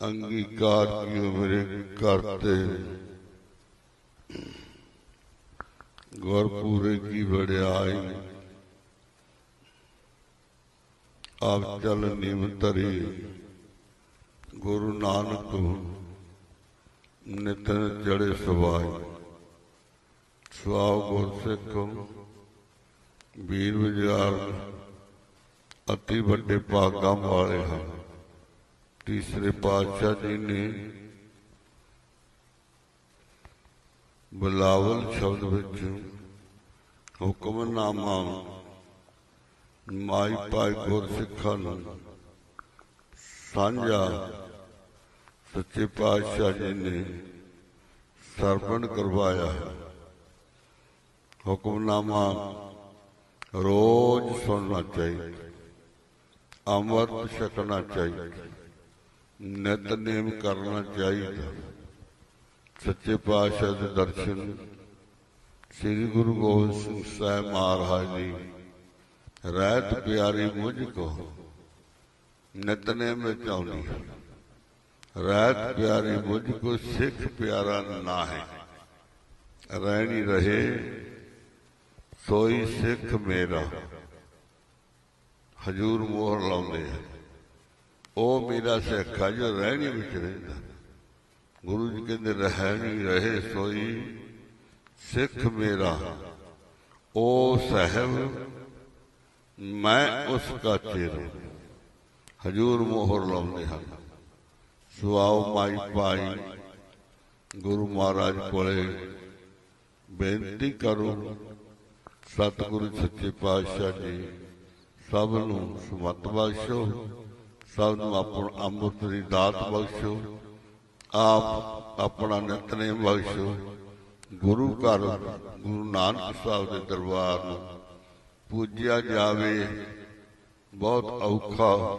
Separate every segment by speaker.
Speaker 1: ਅੰਗੀਕਾਰ ਕੀਓ ਮੇਰੇ ਕਰਤੇ ਗੁਰਪੂਰੇ ਕੀ ਵਡਿਆਈ ਆਪ ਚਲ ਨਿਮ ਤਰੀ ਗੁਰੂ ਨਾਨਕ ਨਿਤਨ ਚੜੇ ਸਵਾਈ ਸਵਾਉ ਗੁਰ ਸਿੱਖ ਵੀਰ ਵਿਚਾਰ ਅਤੀ ਵੱਡੇ ਭਾਗਾਂ ਵਾਲੇ ਹਨ ਤੀਸਰੇ ਪਾਤਸ਼ਾਹ ਜੀ ਨੇ ਬਲਾਵਲ ਸ਼ਬਦ ਵਿੱਚ ਹੁਕਮਨਾਮਾ ਮਾਈ ਪਾਈ ਗੁਰ ਸਿੱਖਾਂ ਨੂੰ ਸਾਂਝਾ ਸੱਚੇ ਪਾਤਸ਼ਾਹ ਜੀ ਨੇ ਸਰਵਣ ਕਰਵਾਇਆ ਹੈ ਹੁਕਮਨਾਮਾ ਰੋਜ਼ ਸੁਣਨਾ ਚਾਹੀਦਾ ਅੰਮ੍ਰਿਤ ਛਕਣਾ ਚਾਹੀਦਾ ਨਿਤਨੇਮ ਕਰਨਾ ਚਾਹੀਦਾ। ਸੱਚੇ ਪਾਤਸ਼ਾਹ ਦੇ ਦਰਸ਼ਨ। ਸ੍ਰੀ ਗੁਰੂ ਗੋਬਿੰਦ ਸਿੰਘ ਸਾਹਿਬ ਮਹਾਰਾਜ ਜੀ, ਰਹਿਤ ਪਿਆਰੀ ਮੁਝ ਕੋ ਨਿਤਨੇਮ ਵਿੱਚ ਆਉਣੀ ਰਹਿਤ ਪਿਆਰੀ ਮੁਝ ਕੋ ਸਿੱਖ ਪਿਆਰਾ ਨਾ ਹੈ ਰਹਿਣੀ ਰਹੇ, ਸੋਈ ਸਿੱਖ ਮੇਰਾ। ਹਜੂਰ ਮੋਹਰ ਲਾਉਂਦੇ ਆ। ਉਹ ਮੇਰਾ ਸਿੱਖ ਆ ਜੋ ਰਹਿਣੀ ਵਿੱਚ ਰਹਿੰਦਾ ਗੁਰੂ ਜੀ ਕਹਿੰਦੇ ਰਹਿਣੀ ਰਹੇ ਸੋਈ ਸਿੱਖ ਮੇਰਾ ਉਹ ਸਾਹਿਬ ਮੈਂ ਉਸ ਕਾ ਚੇਰਾ ਹਜੂਰ ਮੋਹਰ ਲਾਉਂਦੇ ਹਨ ਸੁਆਓ ਮਾਈ ਪਾਈ ਗੁਰੂ ਮਹਾਰਾਜ ਕੋਲੇ ਬੇਨਤੀ ਕਰੋ ਸਤਿਗੁਰੂ ਸੱਚੇ ਪਾਤਸ਼ਾਹ ਜੀ ਸਭ ਨੂੰ ਸਮਤ ਬਖਸ਼ੋ ਸਭ ਨੂੰ ਆਪਣਾ ਅੰਮ੍ਰਿਤ ਦੀ ਦਾਤ ਬਖਸ਼ੋ। ਆਪ ਆਪਣਾ ਨਿਤਨੇਮ ਬਖਸ਼ੋ। ਗੁਰੂ ਘਰ, ਗੁਰੂ ਨਾਨਕ ਸਾਹਿਬ ਦੇ ਦਰਬਾਰ ਨੂੰ ਪੂਜਿਆ ਜਾਵੇ। ਬਹੁਤ ਔਖਾ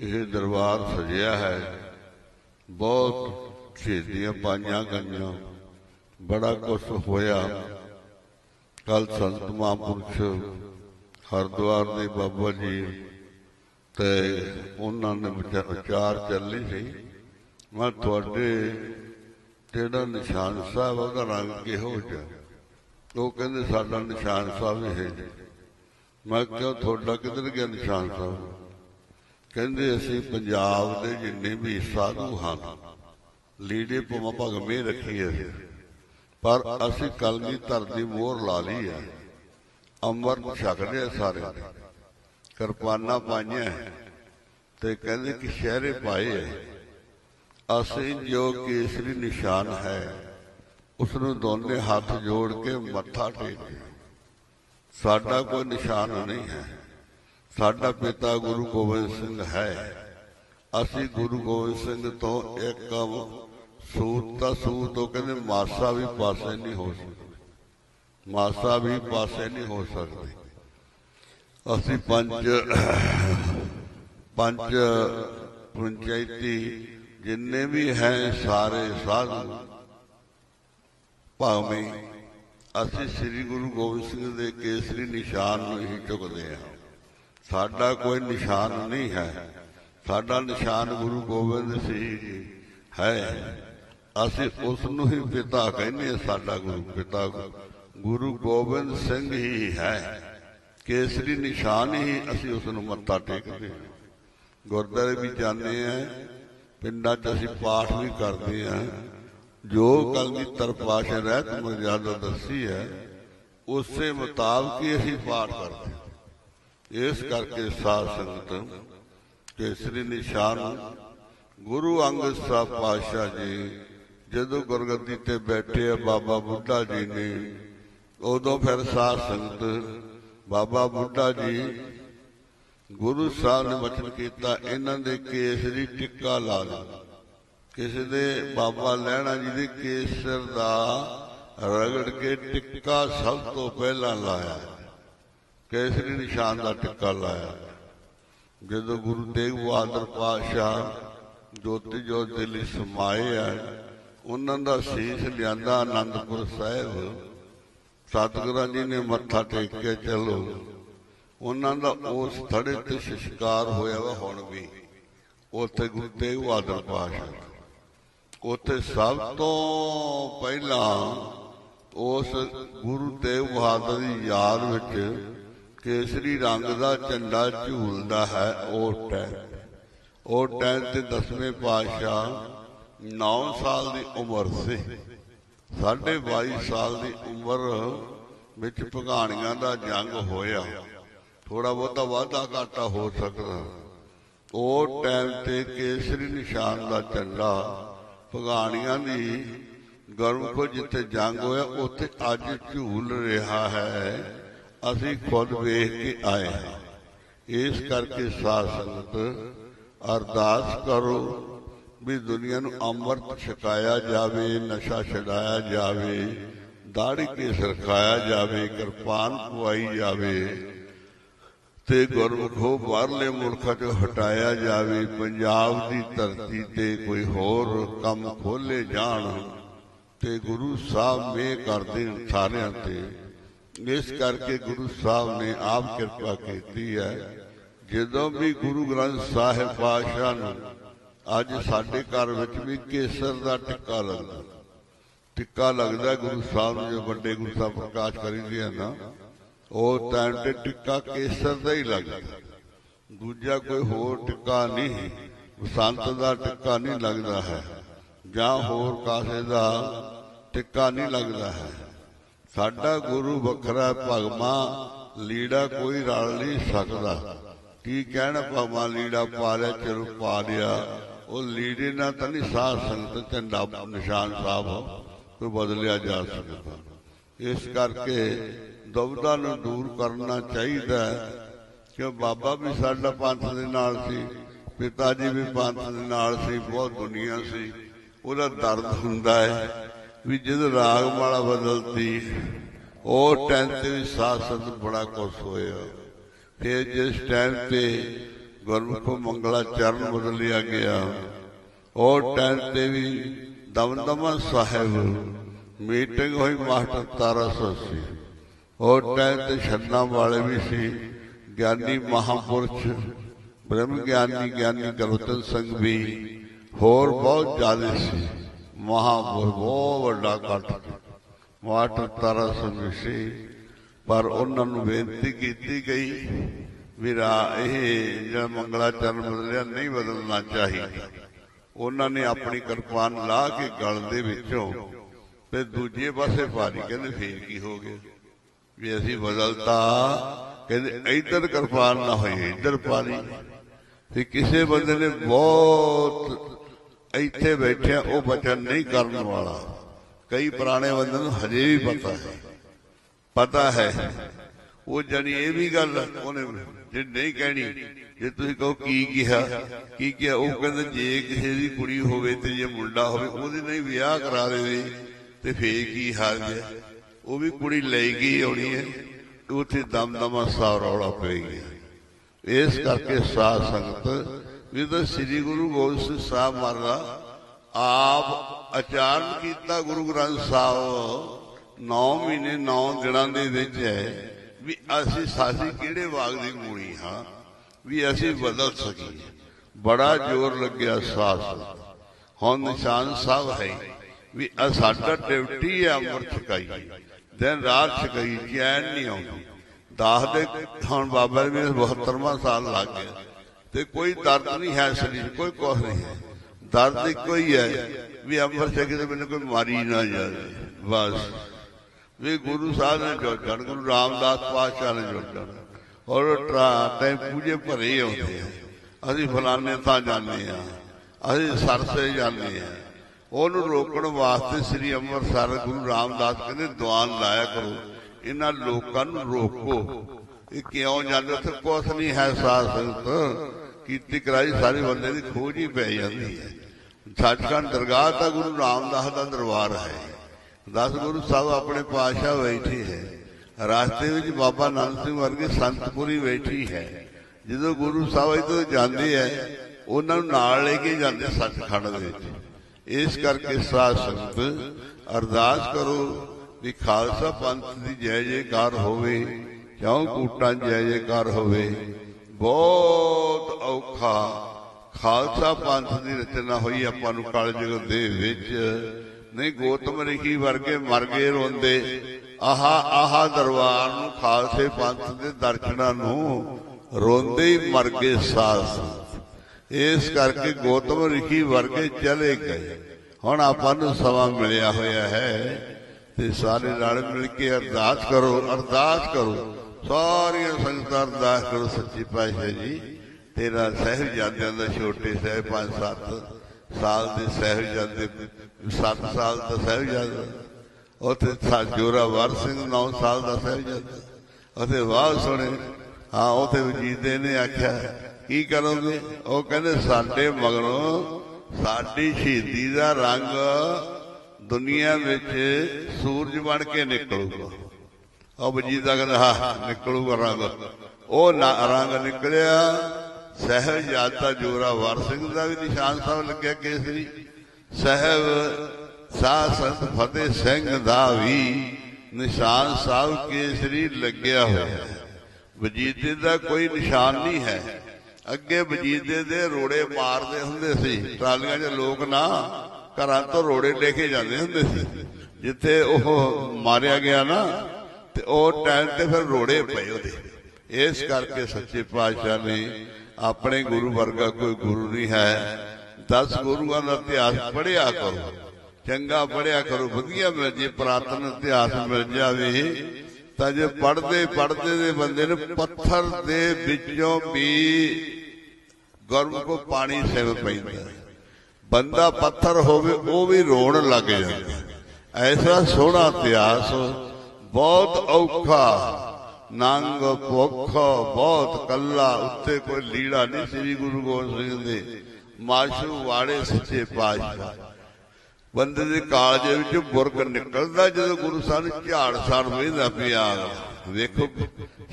Speaker 1: ਇਹ ਦਰਬਾਰ ਸਜਿਆ ਹੈ। ਬਹੁਤ ਛੇਦੀਆਂ ਪਾਈਆਂ ਗਈਆਂ। ਬੜਾ ਕੁਝ ਹੋਇਆ। ਕੱਲ ਸੰਤ ਮਹਾਂਪੁਰਸ਼ ਹਰਦੁਆਰ ਦੇ ਬਾਬਾ ਜੀ ਤੇ ਉਹਨਾਂ ਨੇ ਵਿਚਾ- ਵਿਚਾਰ ਚੱਲੀ ਸੀ ਮੈਂ ਤੁਹਾਡੇ ਜਿਹੜਾ ਨਿਸ਼ਾਨ ਸਾਹਿਬ ਆ, ਉਹਦਾ ਰੰਗ ਕਿਹੋ ਜਿਹਾ? ਉਹ ਕਹਿੰਦੇ ਸਾਡਾ ਨਿਸ਼ਾਨ ਸਾਹਿਬ ਇਹ ਜੀ ਮੈਂ ਕਿਹਾ ਤੁਹਾਡਾ ਕਿੱਧਰ ਗਿਆ ਨਿਸ਼ਾਨ ਸਾਹਿਬ? ਕਹਿੰਦੇ ਅਸੀਂ ਪੰਜਾਬ ਦੇ ਜਿੰਨੇ ਵੀ ਸਾਧੂ ਹਨ ਲੀੜੇ ਭਵਾਂ ਭਗਵੇਂ ਰੱਖੀ ਅਸੀਂ ਪਰ ਅਸੀਂ ਕਲਗੀ ਧਰ ਦੀ ਮੋਹਰ ਲਾ ਲਈ ਹੈ ਅੰਮ੍ਰਿਤ ਛਕਦੇ ਆ ਸਾਰੇ ਕਿਰਪਾਨਾਂ ਪਾਈਆਂ ਤੇ ਕਹਿੰਦੇ ਕਿ ਸ਼ਹਿਰੇ ਪਾਏ ਅਸੀਂ ਜੋ ਕੇਸਰੀ ਨਿਸ਼ਾਨ ਹੈ ਉਸ ਨੂੰ ਦੋਨੇ ਹੱਥ ਜੋੜ ਕੇ ਮੱਥਾ ਟੇਕੇ ਸਾਡਾ ਕੋਈ ਨਿਸ਼ਾਨ ਨਹੀਂ ਹੈ। ਸਾਡਾ ਪਿਤਾ ਗੁਰੂ ਗੋਬਿੰਦ ਸਿੰਘ ਹੈ। ਅਸੀਂ ਗੁਰੂ ਗੋਬਿੰਦ ਸਿੰਘ ਤੋਂ ਇੱਕ ਸੂਤ ਤਾਂ ਸੂਤ, ਉਹ ਕਹਿੰਦੇ ਮਾਸਾ ਵੀ ਪਾਸੇ ਨਹੀਂ ਹੋ ਸਕਦਾ। ਮਾਸਾ ਵੀ ਪਾਸੇ ਨਹੀਂ ਹੋ ਸਕਦੇ। ਅਸੀਂ ਪੰਜ ਪੰਜ ਪੰਚਾਇਤੀ ਜਿੰਨੇ ਵੀ ਹੈ ਸਾਰੇ ਸਾਧੂ, ਭਾਵੇਂ ਅਸੀਂ ਸ੍ਰੀ ਗੁਰੂ ਗੋਬਿੰਦ ਸਿੰਘ ਦੇ ਕੇਸਰੀ ਨਿਸ਼ਾਨ ਨੂੰ ਹੀ ਝੁਕਦੇ ਹਾਂ। ਸਾਡਾ ਕੋਈ ਨਿਸ਼ਾਨ ਨਹੀਂ ਹੈ। ਸਾਡਾ ਨਿਸ਼ਾਨ ਗੁਰੂ ਗੋਬਿੰਦ ਸਿੰਘ ਜੀ ਹੈ। ਅਸੀਂ ਉਸ ਨੂੰ ਹੀ ਪਿਤਾ ਕਹਿੰਦੇ ਸਾਡਾ ਗੁਰੂ ਪਿਤਾ ਗੁਰੂ ਗੋਬਿੰਦ ਸਿੰਘ ਹੀ ਹੈ। ਕੇਸਰੀ ਨਿਸ਼ਾਨ ਹੀ ਅਸੀਂ ਉਸ ਨੂੰ ਮੱਥਾ ਟੇਕਦੇ ਹਾਂ ਗੁਰਦਾਰੇ ਵੀ ਜਾਂਦੇ ਆ ਪਿੰਡਾਂ 'ਚ ਅਸੀਂ ਪਾਠ ਵੀ ਕਰਦੇ ਆ ਜੋ ਕਲਗੀ ਤਰਪਾਸ਼ ਰਹਿਤ ਮਰਜ਼ਾਦਾ ਦੱਸੀ ਹੈ, ਉਸੇ ਮੁਤਾਬਕ ਹੀ ਅਸੀਂ ਪਾਠ ਕਰਦੇ ਹਾਂ। ਇਸ ਕਰਕੇ ਸਾਧ ਸੰਗਤ, ਕੇਸਰੀ ਨਿਸ਼ਾਨ, ਗੁਰੂ ਅੰਗਦ ਸਾਹਿਬ ਪਾਤਸ਼ਾਹ ਜੀ, ਜਦੋਂ ਗੁਰਗੱਦੀ ਤੇ ਬੈਠੇ ਆ ਬਾਬਾ ਬੁੱਢਾ ਜੀ ਨੇ, ਉਦੋਂ ਫਿਰ ਸਾਧ ਸੰਗਤ ਬਾਬਾ ਬੁੱਢਾ ਜੀ, ਗੁਰੂ ਸਾਹਿਬ ਨੇ ਵਚਨ ਕੀਤਾ, ਇਹਨਾਂ ਦੇ ਕੇਸਰੀ ਟਿੱਕਾ ਲਾ ਦੇ। ਕਿਸੇ ਦੇ ਬਾਬਾ ਲੈਣਾ ਜੀ ਦੇ ਕੇਸਰ ਦਾ ਰਗੜ ਕੇ ਟਿੱਕਾ ਸਭ ਤੋਂ ਪਹਿਲਾਂ ਲਾਇਆ। ਕੇਸਰੀ ਨਿਸ਼ਾਨ ਦਾ ਟਿੱਕਾ ਲਾਇਆ। ਜਦੋਂ ਗੁਰੂ ਤੇਗ ਬਹਾਦਰ ਪਾਤਸ਼ਾਹ ਜੋਤੀ ਜੋਤ ਦੇ ਲਈ ਸਮਾਏ ਆ, ਉਹਨਾਂ ਦਾ ਸੀਸ ਲਿਆਂਦਾ ਆਨੰਦਪੁਰ ਸਾਹਿਬ। ਸਤਿਗੁਰਾਂ ਜੀ ਨੇ ਮੱਥਾ ਟੇਕ ਕੇ ਚਲੋ। ਉਹਨਾਂ ਦਾ ਉਸ ਥੜੇ ਤੇ ਸ਼ਿਸ਼ਕਾਰ ਹੋਇਆ ਵਾ ਹੁਣ ਵੀ। ਉੱਥੇ ਗੁਰੂ ਤੇਗ ਬਹਾਦਰ ਪਾਤਸ਼ਾਹ। ਉੱਥੇ ਸਭ ਤੋਂ ਪਹਿਲਾਂ ਉਸ ਗੁਰੂ ਤੇਗ ਬਹਾਦਰ ਦੀ ਯਾਦ ਵਿੱਚ ਕੇਸਰੀ ਰੰਗ ਦਾ ਝੰਡਾ ਝੂਲਦਾ ਹੈ, ਉਹ ਟਾਈਮ ਉਹ ਟਾਈਮ ਤੇ ਦਸਵੇਂ ਪਾਤਸ਼ਾਹ 9 ਸਾਲ ਦੀ ਉਮਰ ਸੀ। 22 ਸਾਲ ਦੀ ਉਮਰ ਵਿੱਚ ਭਗਾਣੀਆਂ ਦਾ ਜੰਗ ਹੋਇਆ। ਥੋੜਾ ਬਹੁਤਾ ਵਾਧਾ ਘਾਟਾ ਹੋ ਸਕਦਾ। ਉਹ ਟਾਈਮ ਤੇ ਕੇਸਰੀ ਨਿਸ਼ਾਨ ਦਾ ਝੰਡਾ ਭਗਾਣੀਆਂ ਦੀ ਗਰਮਖੋ ਜਿੱਥੇ ਜੰਗ ਹੋਇਆ, ਉੱਥੇ ਅੱਜ ਝੂਲ ਰਿਹਾ ਹੈ। ਅਸੀਂ ਖੁਦ ਵੇਖ ਕੇ ਆਏ ਹਾਂ। ਇਸ ਕਰਕੇ ਸਾਧ ਸੰਗਤ ਅਰਦਾਸ ਕਰੋ। ਵੀ ਦੁਨੀਆ ਨੂੰ ਅੰਮ੍ਰਿਤ ਛਕਾਇਆ ਜਾਵੇ ਨਸ਼ਾ ਛਡਾਇਆ ਜਾਵੇ ਦਾੜੀ ਕੇ ਸਰਖਾਇਆ ਜਾਵੇ ਕਿਰਪਾਨ ਪਵਾਈ ਜਾਵੇ ਤੇ ਗੁਰਮੁਖੋ ਬਾਹਰਲੇ ਮੁਲਕਾਂ ਚੋਂ ਹਟਾਇਆ ਜਾਵੇ ਪੰਜਾਬ ਦੀ ਧਰਤੀ ਤੇ ਕੋਈ ਹੋਰ ਕੰਮ ਖੋਲੇ ਜਾਣ ਤੇ ਗੁਰੂ ਸਾਹਿਬ ਮੇ ਕਰਦੇ ਨੇ ਸਾਰਿਆਂ ਤੇ ਇਸ ਕਰਕੇ ਗੁਰੂ ਸਾਹਿਬ ਨੇ ਆਪ ਕਿਰਪਾ ਕੀਤੀ ਹੈ ਜਦੋਂ ਵੀ ਗੁਰੂ ਗ੍ਰੰਥ ਸਾਹਿਬ ਪਾਤਸ਼ਾਹ ਨੂੰ ਅੱਜ ਸਾਡੇ ਘਰ ਵਿੱਚ ਵੀ ਕੇਸਰ ਦਾ ਟਿੱਕਾ ਲੱਗਦਾ। ਟਿੱਕਾ ਲੱਗਦਾ ਗੁਰੂ ਸਾਹਿਬ ਨੂੰ ਜੋ ਵੱਡੇ ਗੁਰੂ ਸਾਹਿਬ ਪ੍ਰਕਾਸ਼ ਕਰੀਦੇ ਆ ਨਾ, ਉਹ ਟਾਈਮ ਤੇ ਟਿੱਕਾ ਕੇਸਰ ਦਾ ਹੀ ਲੱਗਦਾ। ਦੂਜਾ ਕੋਈ ਹੋਰ ਟਿੱਕਾ ਨਹੀਂ, ਬਸੰਤ ਦਾ ਟਿੱਕਾ ਨਹੀਂ ਲੱਗਦਾ ਹੈ, ਜਾਂ ਹੋਰ ਕਾਸੇ ਦਾ ਟਿੱਕਾ ਨਹੀਂ ਲੱਗਦਾ ਹੈ। ਸਾਡਾ ਗੁਰੂ ਵੱਖਰਾ ਭਗਮਾ ਲੀੜਾ ਕੋਈ ਰਲ ਨਹੀਂ ਸਕਦਾ। ਕੀ ਕਹਿਣਾ ਭਗਮਾ ਲੀੜਾ ਪਾ ਲਿਆ, ਚਲੋ ਪਾ ਲਿਆ। ਉਹ ਲੀੜੇ ਨਾਲ ਤਾਂ ਨਹੀਂ ਸਾਧ ਸੰਗਤ ਝੰਡਾ ਨਿਸ਼ਾਨ ਸਾਹਿਬ ਕੋਈ ਬਦਲਿਆ ਜਾ ਸਕਦਾ। ਇਸ ਕਰਕੇ ਦੁਬਦਾ ਨੂੰ ਦੂਰ ਕਰਨਾ ਚਾਹੀਦਾ ਕਿ ਬਾਬਾ ਵੀ ਸਾਡਾ ਪੰਥ ਦੇ ਨਾਲ ਸੀ, ਪਿਤਾ ਜੀ ਵੀ ਪੰਥ ਦੇ ਨਾਲ ਸੀ, ਬਹੁਤ ਦੁਨੀਆ ਸੀ। ਉਹਦਾ ਦਰਦ ਹੁੰਦਾ ਹੈ ਵੀ ਜਦੋਂ ਰਾਗ ਮਾਲਾ ਬਦਲਦੀ ਉਹ ਟਾਈਮ ਤੇ ਵੀ ਸਾਧ ਸੰਗਤ ਬੜਾ ਕੁਛ ਹੋਇਆ। ਫਿਰ ਜਿਸ ਟਾਈਮ ਤੇ ਗੁਰਮੁਖੋ ਮੰਗਲਾ ਚਰਨ ਬਦਲਿਆ ਗਿਆ। ਉਹ ਟਾਈਮ ਤੇ ਵੀ ਦਮਦਮਾ ਸਾਹਿਬ, ਮੀਟਿੰਗ ਹੋਈ ਮਾਸਟਰ ਤਾਰਾ ਸੀ ਉਹ ਟਾਈਮ ਤੇ ਛੰਨਾ ਵਾਲੇ ਵੀ ਸੀ, ਗਿਆਨੀ ਮਹਾਪੁਰਸ਼ ਬ੍ਰਹਮ ਗਿਆਨੀ ਗਿਆਨੀ ਗਰੋਤਨ ਸਿੰਘ ਵੀ, ਹੋਰ ਬਹੁਤ ਜ਼ਿਆਦਾ ਸੀ। ਮਹਾਪੁਰਸ਼ ਬਹੁਤ ਵੱਡਾ ਕੱਟ ਮਾਸਟਰ ਤਾਰਾ ਸਿੰਘ ਸੀ, ਪਰ ਉਹਨਾਂ ਨੂੰ ਬੇਨਤੀ ਕੀਤੀ ਗਈ ਵੀਰਾ ਇਹ ਜਿਹੜਾ ਮੰਗਲਾ ਚਰਨ ਬਦਲਿਆ ਨਹੀਂ ਬਦਲਣਾ ਚਾਹੀਦਾ ਉਹਨਾਂ ਨੇ ਆਪਣੀ ਕਿਰਪਾਨ ਲਾ ਕੇ ਗਲ ਦੇ ਵਿੱਚੋਂ ਤੇ ਦੂਜੇ ਪਾਸੇ ਭਾਰੀ ਕਹਿੰਦੇ ਫੇਰ ਕੀ ਹੋ ਗਿਆ ਵੀ ਅਸੀਂ ਬਦਲਤਾ ਕਹਿੰਦੇ ਇੱਧਰ ਕਿਰਪਾਨ ਨਾ ਹੋਈ ਇੱਧਰ ਪਾਰੀ ਤੇ ਕਿਸੇ ਬੰਦੇ ਨੇ ਬਹੁਤ ਇੱਥੇ ਬੈਠਿਆ ਉਹ ਬਚਨ ਨਹੀਂ ਕਰਨ ਵਾਲਾ ਕਈ ਪੁਰਾਣੇ ਬੰਦੇ ਨੂੰ ਹਜੇ ਵੀ ਪਤਾ ਹੈ ਪਤਾ ਹੈ ਉਹ ਜਾਨੀ ਇਹ ਵੀ ਗੱਲ ਉਹਨੇ ਜੇ ਨਹੀਂ ਕਹਿਣੀ, ਜੇ ਤੁਸੀਂ ਕਹੋ ਕੀ ਕਿਹਾ ਕੀ ਕਿਹਾ, ਉਹ ਕਹਿੰਦੇ ਜੇ ਕਿਸੇ ਦੀ ਕੁੜੀ ਹੋਵੇ ਤੇ ਜੇ ਮੁੰਡਾ ਹੋਵੇ, ਉਹਦੇ ਨਾਲ ਵਿਆਹ ਕਰਾ ਦੇਵੇ ਤੇ ਫੇਰ ਕੀ ਹਾਲ ਹੈ ਉਹ ਵੀ ਕੁੜੀ ਲੈ ਗਈ ਆਉਣੀ ਹੈ ਉੱਥੇ ਦਮਦਮਾ ਸਾ ਰੌਲਾ ਪੈ ਇਸ ਕਰਕੇ ਸਾਧ ਸੰਗਤ, ਵੀ ਸ੍ਰੀ ਗੁਰੂ ਗੋਬਿੰਦ ਸਿੰਘ ਸਾਹਿਬ ਮਹਾਰਾਜ, ਆਪ ਆਚਾਰਨ ਕੀਤਾ ਗੁਰੂ ਗ੍ਰੰਥ ਸਾਹਿਬ 9 ਮਹੀਨੇ 9 ਦਿਨਾਂ ਦੇ ਵਿੱਚ ਹੈ। ਵੀ ਅਸੀਂ ਸਾਸੀ ਕਿਹੜੇ ਬਾਗ ਦੀ ਮੂਣੀ ਹਾਂ? ਵੀ ਅਸੀਂ ਬਦਲ ਸਕੀਏ। ਬੜਾ ਜ਼ੋਰ ਲੱਗਿਆ ਸਾਸ ਹੁਣ ਨਿਸ਼ਾਨ ਸਾਹਿਬ ਹੈ ਵੀ ਆ ਸਾਡਾ ਡਿਊਟੀ ਹੈ ਅੰਮ੍ਰਿਤ ਛਕਾਈ। ਦਿਨ ਰਾਤ ਛਕਾਈ, ਚੈਨ ਨਹੀਂ ਆਉਂਦੀ। ਦਾਸ ਦੇ ਹੁਣ ਬਾਬਾ ਜੀ ਨੂੰ 72ਵਾਂ ਸਾਲ ਲੱਗ ਗਿਆ ਤੇ ਕੋਈ ਦਰਦ ਨਹੀਂ ਹੈ ਸਰੀਰ ਕੋਈ ਕੁਛ ਨਹੀਂ ਹੈ। ਦਰਦ ਇੱਕੋ ਹੀ ਹੈ ਵੀ ਅੰਮ੍ਰਿਤ ਛਕੇ ਤੇ ਮੈਨੂੰ ਕੋਈ ਮਾਰੀ ਨਾ ਜਾਵੇ। ਬਸ। ਵੀ ਗੁਰੂ ਸਾਹਿਬ ਨੇ ਜੁੜ ਜਾਣ, ਗੁਰੂ ਰਾਮਦਾਸ ਪਾਤਸ਼ਾਹ ਨੇ ਜੁੜ ਜਾਣ। ਔਰ ਟੈ ਪੂਜੇ ਭਰੇ ਆਉਂਦੇ ਆ। ਅਸੀਂ ਫਲਾਣੇ ਤਾਂ ਜਾਂਦੇ ਆ। ਅਸੀਂ ਸਰਸੇ ਜਾਂਦੇ ਆ। ਉਹਨੂੰ ਰੋਕਣ ਵਾਸਤੇ ਸ੍ਰੀ ਅੰਮ੍ਰਿਤਸਰ ਗੁਰੂ ਰਾਮਦਾਸ ਕਹਿੰਦੇ ਦੀਵਾਨ ਲਾਇਆ ਕਰੋ। ਇਹਨਾਂ ਲੋਕਾਂ ਨੂੰ ਰੋਕੋ। ਇਹ ਕਿਉਂ ਜਾਂਦੇ? ਉੱਥੇ ਕੁਛ ਨਹੀਂ ਹੈ ਸਾਧ ਸੰਗਤ। ਕੀਤੀ ਕਰਾਈ ਸਾਰੇ ਬੰਦੇ ਦੀ ਖੋਜ ਹੀ ਪੈ ਜਾਂਦੀ ਹੈ। ਸੱਚਖੰਡ ਦਰਗਾਹ ਤਾਂ ਗੁਰੂ ਰਾਮਦਾਸ ਦਾ ਦਰਬਾਰ ਹੈ। ਦਸ ਗੁਰੂ ਸਾਹਿਬ ਆਪਣੇ ਪਾਤਸ਼ਾਹ ਬੈਠੇ ਹੈ। ਰਾਸਤੇ ਵਿੱਚ ਬਾਬਾ ਨਾਨਕ ਸਿੰਘ ਵਰਗੇ ਸੰਤਪੁਰੀ ਬੈਠੀ ਹੈ। ਜਦੋਂ ਗੁਰੂ ਸਾਹਿਬ ਇੱਧਰ ਜਾਂਦੇ ਹੈ, ਉਹਨਾਂ ਨੂੰ ਨਾਲ ਲੈ ਕੇ ਜਾਂਦੇ ਸੱਚਖੰਡ ਦੇ ਵਿੱਚ। ਇਸ ਕਰਕੇ ਸਾਧ ਸੰਗਤ ਅਰਦਾਸ ਕਰੋ ਵੀ ਖਾਲਸਾ ਪੰਥ ਦੀ ਜੈ ਜੈਕਾਰ ਹੋਵੇ ਕਿਉਂ ਕੂਟਾਂ ਜੈ ਜੈਕਾਰ ਹੋਵੇ। ਬਹੁਤ ਔਖਾ ਖਾਲਸਾ ਪੰਥ ਦੀ ਰਚਨਾ ਹੋਈ ਆਪਾਂ ਨੂੰ ਕਲਯੁਗ ਦੇ ਵਿੱਚ। ਨਹੀਂ ਗੋਤਮ ਰਿਖੀ ਵਰਗੇ ਮਰ ਗਏ ਰੋਂਦੇ। ਆਹਾ ਆਹਾ ਦਰਬਾਰ ਨੂੰ ਖਾਲਸੇ ਪੰਥ ਦੇ ਦਰਸ਼ਨਾਂ ਨੂੰ ਰੋਂਦੇ ਹੀ ਮਰ ਗਏ ਸਾਧ ਸੰਤ। ਇਸ ਕਰਕੇ ਗੋਤਮ ਰਿਖੀ ਵਰਗੇ ਚਲੇ ਗਏ। ਹੁਣ ਆਪਾਂ ਨੂੰ ਸਮਾਂ ਮਿਲਿਆ ਹੋਇਆ ਹੈ ਤੇ ਸਾਰੇ ਨਾਲ ਮਿਲ ਕੇ ਅਰਦਾਸ ਕਰੋ ਅਰਦਾਸ ਕਰੋ। ਸਾਰੀਆਂ ਸੰਗਤਾਂ ਅਰਦਾਸ ਕਰੋ ਸੱਚੀ ਪਾਤਸ਼ਾਹ ਜੀ। ਤੇਰਾ ਸਹਿਬਜ਼ਾਦਿਆਂ ਦਾ ਛੋਟੇ ਸਾਹਿਬ 5-7 ਸਾਲ ਦੇ ਸਹਿਬਜ਼ਾਦੇ 7 ਸਾਲ ਦਾ ਸਹਿਬਜ਼ਾਦਾ। ਉੱਥੇ ਸਾ ਜੋਰਾਵਰ ਸਿੰਘ 9 ਸਾਲ ਦਾ ਸਹਿਬਜ਼ਾਦਾ। ਉੱਥੇ ਵਾਹ ਸੁਣੇ। ਹਾਂ, ਉੱਥੇ ਵਜੀਦੇ ਨੇ ਆਖਿਆ, ਕੀ ਕਰੋਗੇ? ਉਹ ਕਹਿੰਦੇ, ਸਾਡੇ ਮਗਰੋਂ ਸਾਡੀ ਸ਼ਹੀਦੀ ਦਾ ਰੰਗ ਦੁਨੀਆ ਵਿੱਚ ਸੂਰਜ ਬਣ ਕੇ ਨਿਕਲੂਗਾ। ਉਹ ਵਜੀਦਾ ਕਹਿੰਦਾ, ਹਾਂ, ਨਿਕਲੂਗਾ ਰੰਗ। ਉਹ ਰੰਗ ਨਿਕਲਿਆ। ਸਹਿਬਜ਼ਾਦਾ ਜੋਰਾਵਰ ਸਿੰਘ ਦਾ ਵੀ ਨਿਸ਼ਾਨ ਸਾਹਿਬ ਲੱਗਿਆ ਕੇਸਰੀ ਸਹਿਬ ਸਾਧ ਸੰਤ ਫਤਿਹ ਸਿੰਘ ਦਾ ਵੀ ਨਿਸ਼ਾਨ ਸਾਹਿਬ ਕੇਸਰੀ ਲੱਗਿਆ ਹੋਇਆ ਵਜੀਦੇ ਦਾ ਕੋਈ ਨਿਸ਼ਾਨ ਨਹੀਂ ਹੈ। ਅੱਗੇ ਵਜੀਦੇ ਦੇ ਰੋੜੇ ਮਾਰਦੇ ਹੁੰਦੇ ਸੀ। ਟਰਾਲੀਆਂ 'ਚ ਲੋਕ ਨਾ ਘਰਾਂ ਤੋਂ ਰੋੜੇ ਲੈ ਕੇ ਜਾਂਦੇ ਹੁੰਦੇ ਸੀ। ਜਿੱਥੇ ਉਹ ਮਾਰਿਆ ਗਿਆ ਨਾ, ਤੇ ਉਹ ਟਾਈਮ ਤੇ ਫਿਰ ਰੋੜੇ ਪਏ ਉਹਦੇ। ਇਸ ਕਰਕੇ ਸੱਚੇ ਪਾਤਸ਼ਾਹ ਨੇ ਆਪਣੇ ਗੁਰੂ ਵਰਗਾ ਕੋਈ ਗੁਰੂ ਨਹੀਂ ਹੈ। 10 ਗੁਰੂਆਂ ਦਾ ਇਤਿਹਾਸ ਪੜਿਆ ਕਰੋ। ਚੰਗਾ ਪੜਿਆ ਕਰੋ, ਵਧੀਆ ਮਿਲ ਜੇ, ਪ੍ਰਾਤਨ ਇਤਿਹਾਸ ਮਿਲ ਜਾਵੇ। ਤਾਂ ਜੇ ਪੜਦੇ ਪੜਦੇ ਦੇ ਬੰਦੇ ਨੂੰ ਪੱਥਰ ਦੇ ਵਿੱਚੋਂ ਵੀ ਗਰਮ ਕੋ ਪਾਣੀ ਸਿਵ ਪੈਂਦਾ। ਬੰਦਾ ਪੱਥਰ ਹੋਵੇ, ਉਹ ਵੀ ਰੋਣ ਲੱਗ ਜਾਂਦਾ। ਐਸਾ ਸੋਹਣਾ ਇਤਿਹਾਸ, ਬਹੁਤ ਔਖਾ। ਨੰਗ ਭੁੱਖ ਬਹੁਤ ਕੱਲਾ, ਉੱਤੇ ਕੋਈ ਲੀੜਾ ਨਹੀਂ ਸ੍ਰੀ ਗੁਰੂ ਗੋਬਿੰਦ ਸਿੰਘ ਦੇ। ਮਾਸ਼ੂ ਵਾੜੇ ਸੱਚੇ ਪਾਤਸ਼ਾਹ। ਬੰਦੇ ਦੇ ਕਾਲਜੇ ਵਿੱਚ ਬੁਰਕ ਨਿਕਲਦਾ ਜਦੋਂ ਗੁਰੂ ਸਾਹਿਬ ਝਾੜ ਸਾੜ ਵੇਂਦਾ ਪਿਆ ਵੇਖੋ,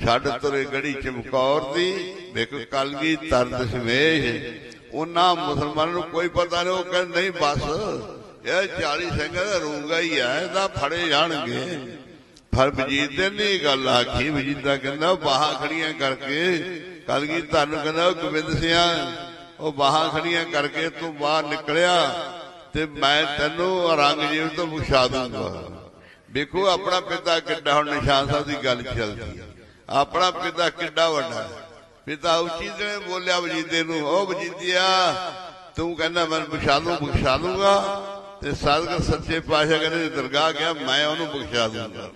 Speaker 1: ਛੱਡ ਤੁਰੇ ਗੜੀ ਚਮਕੌਰ ਦੀ, ਵੇਖੋ ਕਲਗੀ ਤਰਦ ਸਮੇਸ਼ ਉਹਨਾਂ ਮੁਸਲਮਾਨਾਂ ਨੂੰ ਕੋਈ ਪਤਾ ਨਹੀਂ, ਉਹ ਕਹਿੰਦੇ ਨਹੀਂ, ਬਸ, ਇਹ 40 ਸਿੰਘਾਂ ਦਾ ਰੂੰਗਾ ਹੀ ਹੈ ਇਹਦਾ ਫੜੇ ਜਾਣਗੇ। ਪਰ ਵਜੀਦ ਦੇ ਨਹੀਂ ਗੱਲ ਆਖੀ ਵਜੀਦਾ ਕਹਿੰਦਾ ਬਾਹਾਂ ਖੜੀਆਂ ਕਰਕੇ ਕਲਗੀ ਧੰਨ ਕਹਿੰਦਾ ਉਹ ਗੋਬਿੰਦ ਸਿਆ, ਉਹ ਬਾਹਾਂ ਖੜੀਆਂ ਕਰਕੇ ਤੂੰ ਬਾਹਰ ਨਿਕਲਿਆ ਤੇ ਮੈਂ ਤੈਨੂੰ ਰੰਗ ਤੋਂ ਬਖਸ਼ਾ ਦੂੰਗਾ। ਵੇਖੋ ਆਪਣਾ ਪਿਤਾ ਕਿੱਡਾ ਹੁਣ ਨਿਸ਼ਾਨ ਸਾਹਿਬ ਦੀ ਗੱਲ ਚੱਲਦੀ ਆਪਣਾ ਪਿਤਾ ਕਿੱਡਾ ਵੱਡਾ ਪਿਤਾ ਉੱਚੀ ਤੇ ਬੋਲਿਆ ਵਜੀਦੇ ਨੂੰ ਉਹ ਵਜੀਦਿਆ, ਤੂੰ ਕਹਿੰਦਾ ਮੈਂ ਬਖਸ਼ਾ ਦੂੰ ਬਖਸ਼ਾ ਦੂੰਗਾ ਤੇ ਸਤਿਗੁਰ ਸੱਚੇ ਪਾਤਸ਼ਾਹ ਕਹਿੰਦੇ ਦਰਗਾਹ ਗਿਆ, ਮੈਂ ਉਹਨੂੰ ਬਖਸ਼ਾ ਦੂੰਗਾ।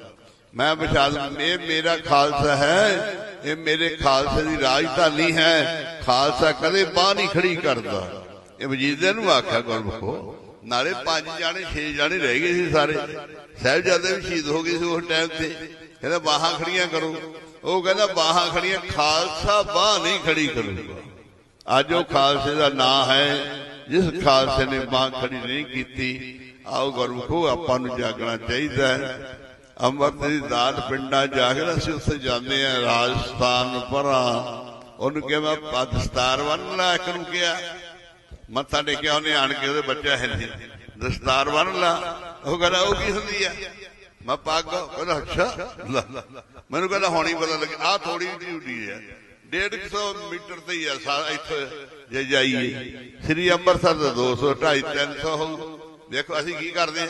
Speaker 1: ਮੈਂ ਬਖਸ਼ਾ ਇਹ ਮੇਰਾ ਖਾਲਸਾ ਹੈ, ਇਹ ਮੇਰੇ ਖਾਲਸੇ ਦੀ ਰਾਜਧਾਨੀ ਹੈ। ਖਾਲਸਾ ਕਦੇ ਬਾਹ ਨਹੀਂ ਖੜੀ ਕਰਦਾ। ਇਹ ਵਜੀਦੇ ਨੂੰ ਆਖਿਆ ਗੁਰਮੁਖੋ ਨਾਲੇ ਪੰਜ ਜਾਣੇ, ਛੇ ਜਾਣੇ ਰਹਿ ਗਏ ਸੀ ਸਾਰੇ। ਸਾਹਿਬਜ਼ਾਦੇ ਵੀ ਸ਼ਹੀਦ ਹੋ ਗਏ ਸੀ ਉਸ ਟਾਈਮ ਤੇ। ਕਹਿੰਦਾ, ਬਾਹਾਂ ਖੜੀਆਂ ਕਰੋ। ਉਹ ਕਹਿੰਦਾ, ਬਾਹਾਂ ਖੜੀਆਂ, ਖਾਲਸਾ ਬਾਹ ਨਹੀਂ ਖੜੀ ਕਰੂਗਾ। ਅੱਜ ਉਹ ਖਾਲਸੇ ਦਾ ਨਾਂ ਹੈ, ਜਿਸ ਖਾਲਸੇ ਨੇ ਬਾਹ ਖੜੀ ਨਹੀਂ ਕੀਤੀ। ਆਓ ਗੁਰਮੁਖੋ, ਆਪਾਂ ਨੂੰ ਜਾਗਣਾ ਚਾਹੀਦਾ ਹੈ। ਅੰਮ੍ਰਿਤ ਦੀ ਦਾਤ ਪਿੰਡਾਂ ਜਾ ਕੇ ਅਸੀਂ ਉੱਥੇ ਜਾਂਦੇ ਆ ਰਾਜਸਥਾਨ ਪਰਾਂ। ਉਹਨੂੰ ਕਿਹਾ ਮੈਂ ਪਾਕਿਸਤਾਨ ਵੱਲ ਲਾ, ਇੱਕ ਨੂੰ ਕਿਹਾ। ਮੱਥਾ ਟੇਕਿਆ ਉਹਨੇ, ਆਣ ਕੇ ਉਹਦੇ ਬੱਚਾ ਹੈ ਨਹੀਂ। ਦਸਤਾਰ ਬੰਨ ਲਾ। ਉਹ ਕਹਿੰਦਾ, ਉਹ ਕੀ ਹੁੰਦੀ ਆ? ਮੈਂ ਪੱਗ, ਕਹਿੰਦਾ, ਅੱਛਾ। ਮੈਨੂੰ ਕਹਿੰਦਾ, ਹੁਣੀ ਪਤਾ ਲੱਗਿਆ ਆ ਥੋੜੀ ਡਿਊਟੀ ਹੁੰਦੀ ਹੈ 150 ਮੀਟਰ ਤੇ ਹੀ ਆ ਸਾਰਾ ਇੱਥੇ ਜੇ ਜਾਈਏ ਸ੍ਰੀ ਅੰਮ੍ਰਿਤਸਰ ਦਾ 200 250 300 ਹੋਊ। ਦੇਖੋ, ਅਸੀਂ ਕੀ ਕਰਦੇ ਆ?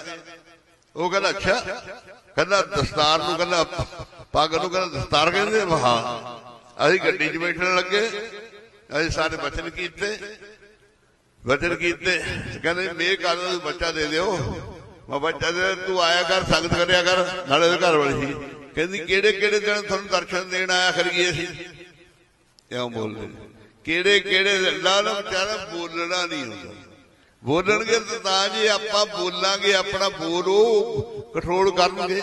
Speaker 1: ਉਹ ਕਹਿੰਦਾ, ਅੱਛਾ। ਕਹਿੰਦਾ ਦਸਤਾਰ ਨੂੰ ਕਹਿੰਦਾ ਪੱਗ ਨੂੰ ਕਹਿੰਦਾ ਦਸਤਾਰ ਕਹਿੰਦੇ ਆ? ਅਸੀਂ ਗੱਡੀ 'ਚ ਬੈਠਣ ਲੱਗੇ, ਅਸੀਂ ਸਾਰੇ ਬਚਨ ਕੀਤੇ, ਵਚਨ ਕੀਤੇ। ਕਹਿੰਦੇ ਮੇਰ ਕਰ ਦੋ ਬੱਚਾ ਦੇ ਦਿਓ? ਮੈਂ ਬੱਚਾ ਦੇ ਤੂੰ ਆਇਆ ਕਰ, ਸੰਗਤ ਕਰਿਆ ਕਰ, ਨਾਲੇ ਉਹਦੇ ਘਰ ਵਾਲੀ ਸੀ। ਕਹਿੰਦੀ, ਕਿਹੜੇ ਕਿਹੜੇ ਦਿਨ ਤੁਹਾਨੂੰ ਦਰਸ਼ਨ ਦੇਣ ਆਇਆ ਕਰੀਏ ਸੀ ਇਉਂ ਬੋਲਦੇ। ਕਿਹੜੇ ਕਿਹੜੇ ਲਾਲ ਵਿਚਾਰਾ ਬੋਲਣਾ ਨਹੀਂ ਹੁੰਦਾ ਬੋਲਣਗੇ ਤਾਂ ਤਾਂ ਜੀ ਆਪਾਂ ਬੋਲਾਂਗੇ, ਆਪਣਾ ਬੋਲ ਉਹ ਕੰਟਰੋਲ ਕਰਨਗੇ।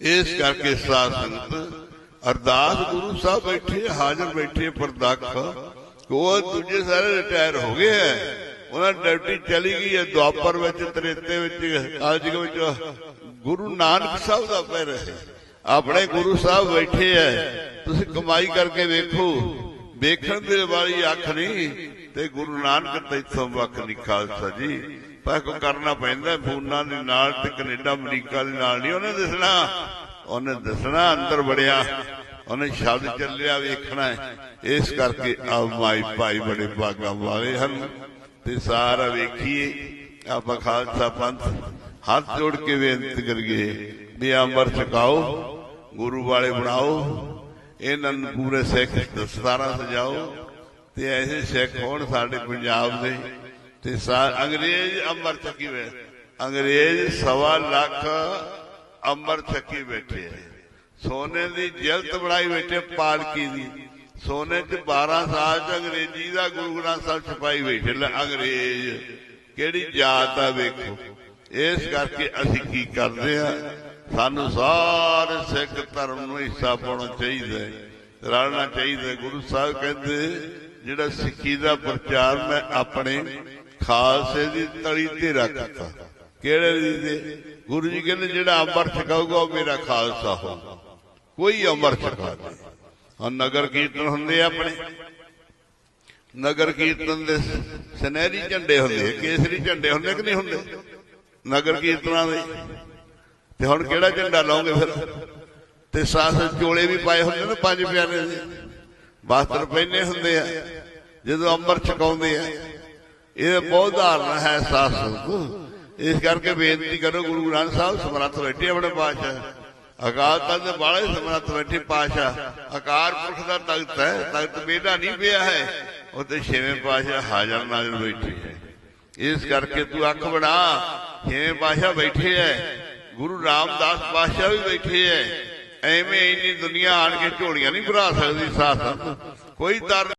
Speaker 1: ਇਸ ਕਰਕੇ ਸਾਧ ਸੰਗਤ ਅਰਦਾਸ ਗੁਰੂ ਸਾਹਿਬ ਬੈਠੇ, ਹਾਜ਼ਰ ਬੈਠੇ ਪ੍ਰਦਖ ਉਹ ਦੂਜੇ ਸਾਰੇ ਰਿਟਾਇਰ ਹੋ ਗਏ ਹੈ ਉਹਨਾਂ ਡਿਊਟੀ ਚਲੀ ਗਈ ਹੈ ਦੁਆਪਰ ਵਿੱਚ, ਤ੍ਰੇਤੇ ਵਿੱਚ ਕਾਲਜਗ ਵਿੱਚ। ਗੁਰੂ ਨਾਨਕ ਸਾਹਿਬ ਦਾ ਪੈਰ ਹੈ ਆਪਣੇ ਗੁਰੂ ਸਾਹਿਬ ਬੈਠੇ ਹੈ ਤੁਸੀਂ ਕਮਾਈ ਕਰਕੇ ਵੇਖੋ, ਵੇਖਣ ਦੇ ਵਾਲੀ ਅੱਖ ਨਹੀਂ। ਤੇ ਗੁਰੂ ਨਾਨਕ ਤੈਥੋਂ ਵੱਖ ਨਹੀਂ ਖਾਲਸਾ ਜੀ। ਪਰ ਕੋ ਕਰਨਾ ਪੈਂਦਾ, ਫੋਨਾਂ ਦੇ ਨਾਲ ਤੇ ਕੈਨੇਡਾ, ਅਮਰੀਕਾ ਦੇ ਨਾਲ ਨਹੀਂ ਉਹਨੇ ਦੱਸਣਾ। ਉਹਨੇ ਦੱਸਣਾ, ਅੰਦਰ ਵੜਿਆ। ਉਹਨੇ ਸ਼ਬਦ ਚੱਲਿਆ, ਵੇਖਣਾ ਇਸ ਕਰਕੇ ਆ ਮਾਈ ਭਾਈ ਬੜੇ ਭਾਗਾਂ ਵਾਲੇ ਹਨ। ਤੇ ਸਾਰਾ ਵੇਖੀਏ, ਆਪਾਂ ਖਾਲਸਾ ਪੰਥ ਹੱਥ ਜੋੜ ਕੇ ਬੇਨਤੀ ਕਰੀਏ ਵੀ ਅੰਮ੍ਰਿਤ ਛਕਾਓ, ਗੁਰੂ ਵਾਲੇ ਬਣਾਓ, ਇਹਨਾਂ ਨੂੰ ਪੂਰੇ ਸਿੱਖ ਦਸਤਾਰਾਂ ਸਜਾਓ। ਤੇ ਐਸੇ ਸਿੱਖ ਹੋਣ ਸਾਡੇ ਪੰਜਾਬ ਦੇ ਤੇ ਅੰਗਰੇਜ਼ ਅੰਮ੍ਰਿਤ ਛਕੀ ਵੇ ਅੰਗਰੇਜ਼ ਸਵਾ ਲੱਖ ਅੰਮ੍ਰਿਤ ਛਕੀ ਬੈਠੇ ਸੋਨੇ ਦੀ ਜਿਲਤ ਬਣਾਈ ਬੈਠੇ ਪਾਲਕੀ ਦੀ। ਸੋਨੇ 'ਚ 12 ਸਾਲ 'ਚ ਅੰਗਰੇਜ਼ੀ ਦਾ ਗੁਰੂ ਗ੍ਰੰਥ ਸਾਹਿਬ ਛਪਾਈ ਬੈਠੇ ਲੈ ਅੰਗਰੇਜ਼। ਕਿਹੜੀ ਜਾਤ ਆ ਵੇਖੋ। ਇਸ ਕਰਕੇ ਅਸੀਂ ਕੀ ਕਰਦੇ ਆ? ਸਾਨੂੰ ਸਾਰੇ ਸਿੱਖ ਧਰਮ ਨੂੰ ਹਿੱਸਾ ਪਾਉਣਾ ਚਾਹੀਦਾ ਰਲਣਾ ਚਾਹੀਦਾ ਗੁਰੂ ਸਾਹਿਬ ਕਹਿੰਦੇ ਜਿਹੜਾ ਸਿੱਖੀ ਦਾ ਪ੍ਰਚਾਰ ਮੈਂ ਆਪਣੇ ਖਾਲਸੇ ਦੀ ਤਲੀ ਤੇ ਰੱਖਤਾ। ਕਿਹੜੇ ਦੀ ਤੇ? ਗੁਰੂ ਜੀ ਕਹਿੰਦੇ ਜਿਹੜਾ ਅੰਮ੍ਰਿਤ ਛਕਾਊਗਾ ਉਹ ਮੇਰਾ ਖਾਲਸਾ ਹੋਊਗਾ। ਕੋਈ ਅੰਮ੍ਰਿਤ ਛਕਾ ਦੇ ਹਾਂ, ਨਗਰ ਕੀਰਤਨ ਹੁੰਦੇ ਆਪਣੇ। ਨਗਰ ਕੀਰਤਨ ਦੇ ਸੁਨਹਿਰੀ ਝੰਡੇ ਹੁੰਦੇ ਕੇਸਰੀ ਝੰਡੇ ਹੁੰਦੇ ਕਿ ਨਹੀਂ ਹੁੰਦੇ? ਨਗਰ ਕੀਰਤਨਾਂ ਦੇ। ਤੇ ਹੁਣ ਕਿਹੜਾ ਝੰਡਾ ਲਾਉਂਗੇ ਫਿਰ? ਤੇ ਸਾਸ ਚੋਲੇ ਵੀ ਪਾਏ ਹੁੰਦੇ ਨੇ, ਪੰਜ ਪਿਆਰੇ ਦੇ। ਵਸਤਰ ਪਹਿਨੇ ਹੁੰਦੇ ਆ ਜਦੋਂ ਅੰਮ੍ਰਿਤ ਛਕਾਉਂਦੇ ਆ। ਇਹ ਬਹੁਤ ਧਾਰਨਾ ਹੈ ਸਾਸ ਇਸ ਕਰਕੇ ਬੇਨਤੀ ਕਰੋ ਗੁਰੂ ਗ੍ਰੰਥ ਸਾਹਿਬ ਸਮਰੱਥ ਬੈਠੇ ਆਪਣੇ ਪਾਤਸ਼ਾਹ। ਅਕਾਲ ਤਖਤ ਦੇ ਬਾਲੇ ਸਮਰੱਥ ਬੈਠੇ ਪਾਤਸ਼ਾਹ। ਅਕਾਰ ਪੁਰਖ ਦਾ ਤਖਤ ਹੈ ਤਖਤ ਬੇੜਾ ਨਹੀਂ ਪਿਆ ਹੈ। ਉੱਤੇ ਛੇਵੇਂ ਪਾਤਸ਼ਾਹ ਹਾਜ਼ਰ ਨਾਜ਼ਰ ਬੈਠੇ ਹੈ। ਇਸ ਕਰਕੇ ਤੂੰ ਅੱਖ ਬਣਾ ਛੇਵੇਂ ਪਾਤਸ਼ਾਹ ਬੈਠੇ ਐ ਗੁਰੂ ਰਾਮਦਾਸ ਪਾਤਸ਼ਾਹ ਵੀ ਬੈਠੇ ਐ ਐਵੇਂ ਇੰਨੀ ਦੁਨੀਆ ਆਣ ਕੇ ਝੋਲੀਆਂ ਨਹੀਂ ਭਰਾ ਸਕਦੀ ਸਾਥ ਕੋਈ ਦਰ